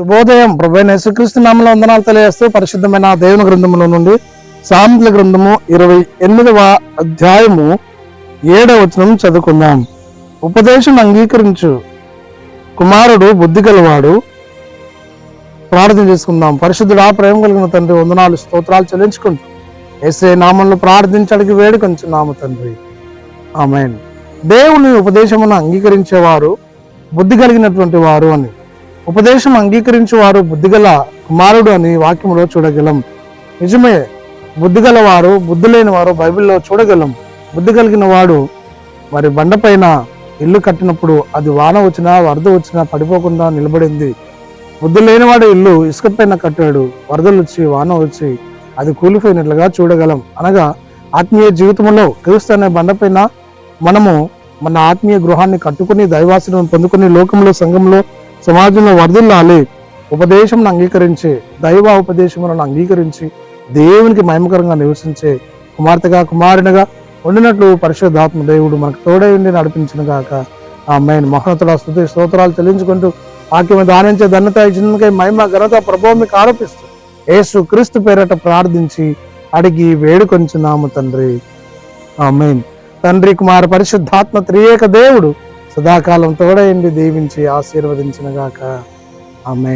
శుభోదయం. ప్రభుత్వ యేసుక్రీస్తు నామంలో వందనాలు తెలియజేస్తూ పరిశుద్ధమైన దేవుని గ్రంథముల నుండి సామెతల గ్రంథము ఇరవై ఎనిమిదవ అధ్యాయము ఏడవ వచనం చదువుకుందాం. ఉపదేశం అంగీకరించు. కుమారుడు బుద్ధి గలవాడు. ప్రార్థన చేసుకుందాం. పరిశుద్ధుడు ఆ ప్రేమ కలిగిన తండ్రి వందనాలు స్తోత్రాలు చెల్లించుకుంటూ ఏసే నామంలో ప్రార్థించడానికి వేడుకొంచున్నాము తండ్రి. ఆమెన్. దేవుని ఉపదేశమును అంగీకరించేవారు బుద్ధి కలిగినటువంటి వారు అని. ఉపదేశం అంగీకరించేవారు బుద్ధిగల కుమారుడు అని వాక్యంలో చూడగలం. నిజమే బుద్ధిగల వారు బుద్ధి లేని వారు బైబిల్లో చూడగలం. బుద్ధి కలిగిన వాడు మరి బండపైన ఇల్లు కట్టినప్పుడు అది వాన వచ్చినా వరద వచ్చినా పడిపోకుండా నిలబడింది. బుద్ధి లేనివాడు ఇల్లు ఇసుక పైన కట్టాడు. వరదలు వచ్చి వాన వచ్చి అది కూలిపోయినట్లుగా చూడగలం. అనగా ఆత్మీయ జీవితంలో క్రీస్తు అనే బండపైన మనము మన ఆత్మీయ గృహాన్ని కట్టుకుని దైవాసనం పొందుకుని లోకంలో సంఘంలో సమాజంలో వర్ధిల్లాలి. ఉపదేశం అంగీకరించి దైవ ఉపదేశములను అంగీకరించి దేవునికి మహిమకరంగా నివసించే కుమార్తెగా కుమారునిగా ఉండినట్లు పరిశుద్ధాత్మ దేవుడు మనకు తోడై ఉండి నడిపించిన గాక. ఆ అమ్మాయిని మహోన్నతుల స్థుతి స్తోత్రాలు చెల్లించుకుంటూ వాక్యం దానించే ధన్యత ఇచ్చినందుకై మహిమ ఘనత ప్రభావం మీకు ఆరోపిస్తూ యేసు క్రీస్తు పేరట ప్రార్థించి అడిగి వేడుకొంచున్నాము తండ్రి. ఆ ఆమెన్. తండ్రి కుమార పరిశుద్ధాత్మ త్రియేక దేవుడు సదాకాలం తోడయండి దీవించి ఆశీర్వదించినగాక. ఆమె